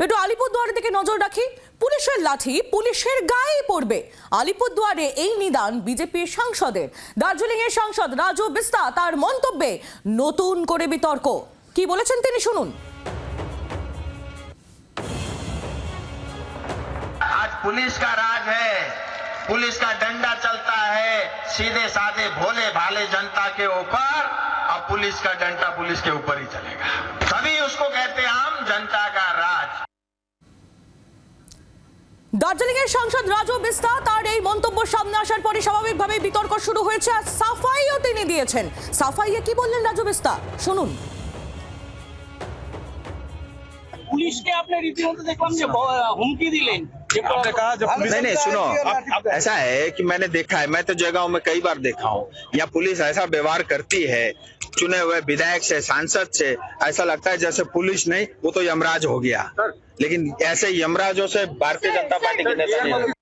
একটু আলিপুরদুয়ারের দিকে নজর রাখি পুলিশের লাঠি পুলিশের গায়ে পড়বে আলিপুরদুয়ারে এই নিদান বিজেপির সাংসদের দার্জিলিং এর সাংসদ রাজু বিস্তা তার মন্তব্যে নতুন করে বিতর্ক কি বলেছেন তিনি শুনুন आज पुलिस का राज है पुलिस का डंडा चलता है सीधे साधे भोले भाले जनता के ऊपर अब पुलिस का डंडा पुलिस के ऊपर ही चलेगा तभी उसको कहते हैं हम जनता का राज দার্জিলিং এর সাংসদ রাজু বিস্তা তার এই মন্তব্য সামনে আসার পরে স্বাভাবিকভাবে বিতর্ক শুরু হয়েছে আর সাফাইও তিনি দিয়েছেন সাফাইয়ে কি বললেন রাজু বিস্তা শুনুন পুলিশকে আপনি রীতিমতো দেখলাম যে ব- হুমকি দিলেন যে आपने कहा जब पुलिस नहीं नहीं सुनो ऐसा है कि मैंने देखा है मैं तो जगहों में कई बार देखा हूँ यहाँ पुलिस ऐसा व्यवहार करती है चुने हुए विधायक से सांसद से ऐसा लगता है जैसे पुलिस नहीं वो तो यमराज हो गया लेकिन ऐसे यमराजों से भारतीय जनता पार्टी की नेता नहीं होगी।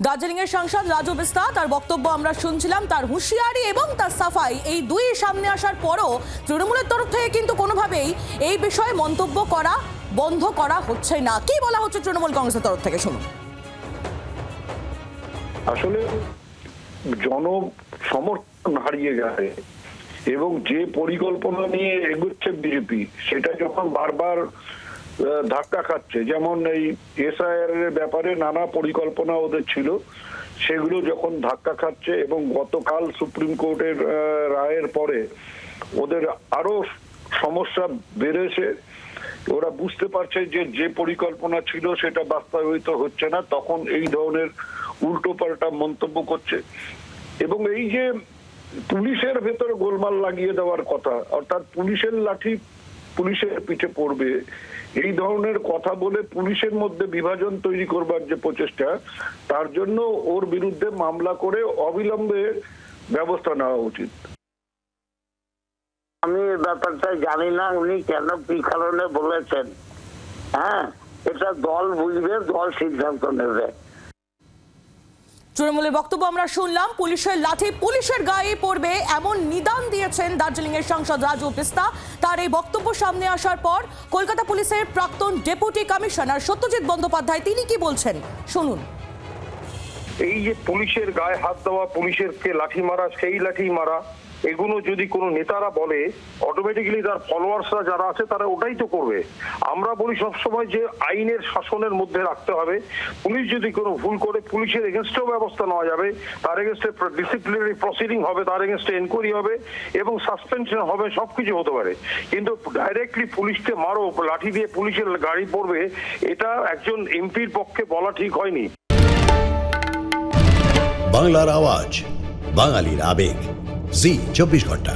দার্জিলিং এর সাংসদ রাজু বিস্তা তার বক্তব্য আমরা শুনছিলাম তার হুঁশিয়ারি এবং তার সাফাই এই দুই সামনে আসার পরও তৃণমূলের তরফ থেকে কিন্তু কোনোভাবেই এই বিষয়ে মন্তব্য করা বন্ধ করা হচ্ছে না কি বলা হচ্ছে তৃণমূল কংগ্রেসের তরফ থেকে শুনুন আসলে জন সমর্থন হারিয়ে গেছে এবং যে পরিকল্পনা নিয়ে এগোচ্ছে বিজেপি সেটা যখন বারবার ধাক্কা খাচ্ছে, যেমন এই এসআইআর এর ব্যাপারে নানা পরিকল্পনা ওদের ছিল, সেগুলো যখন ধাক্কা খাচ্ছে এবং গতকাল সুপ্রিম কোর্টের রায়ের পরে ওদের আরও সমস্যা বেড়েছে, ওরা বুঝতে পারছে যে যে পরিকল্পনা ছিল সেটা বাস্তবায়িত হচ্ছে না, তখন এই ধরনের উল্টোপাল্টা মন্তব্য করছে। এবং এই যে পুলিশের ভেতরে গোলমাল লাগিয়ে দেওয়ার কথা, অর্থাৎ পুলিশের লাঠি পুলিশের পিঠে পড়বে, এই ধরনের কথা বলে পুলিশের মধ্যে বিভাজন তৈরি করবার যে প্রচেষ্টা, তার জন্য ওর বিরুদ্ধে মামলা করে অবিলম্বে ব্যবস্থা নেওয়া উচিত। আমি ব্যাপারটা জানি না, উনি কেন কি কারণে বলেছেন। হ্যাঁ এটা দল বুঝবে, দল সিদ্ধান্ত নেবে। তৃণমূলের বক্তব্য আমরা শুনলাম। পুলিশের লাঠি পুলিশের গায়ে পড়বে এমন নিদান দিয়েছেন দার্জিলিং এর সাংসদ রাজু পিস্তা তার এই বক্তব্য সামনে আসার পর কলকাতা পুলিশের প্রাক্তন ডেপুটি কমিশনার সত্যজিৎ বন্দ্যোপাধ্যায় তিনি কি বলছেন? শুনুন। এই যে পুলিশের গায়ে হাত দেওয়া, পুলিশের কে লাঠি মারা, সেই লাঠি মারা এগুলো যদি কোনো নেতারা বলে অটোমেটিক্যালি তার ফলোয়ার্সরা যারা আছে তারা ওটাই তো করবে। আমরা বলি সবসময় যে আইনের শাসনের মধ্যে রাখতে হবে। পুলিশ যদি কোনো ভুল করে, পুলিশের এগেনস্টেও ব্যবস্থা নেওয়া যাবে। তার এগেনস্টে ডিসিপ্লিনারি প্রসিডিং হবে, তার এগেনস্টে এনকোয়ারি হবে এবং সাসপেনশন হবে, সবকিছু হতে পারে। কিন্তু ডাইরেক্টলি পুলিশকে মারো, লাঠি দিয়ে পুলিশের গাড়ি পড়বে, এটা একজন এমপির পক্ষে বলা ঠিক হয়নি। বাংলার আওয়াজ, বাঙালির আবেগ। জি চব্বিশ ঘণ্টা।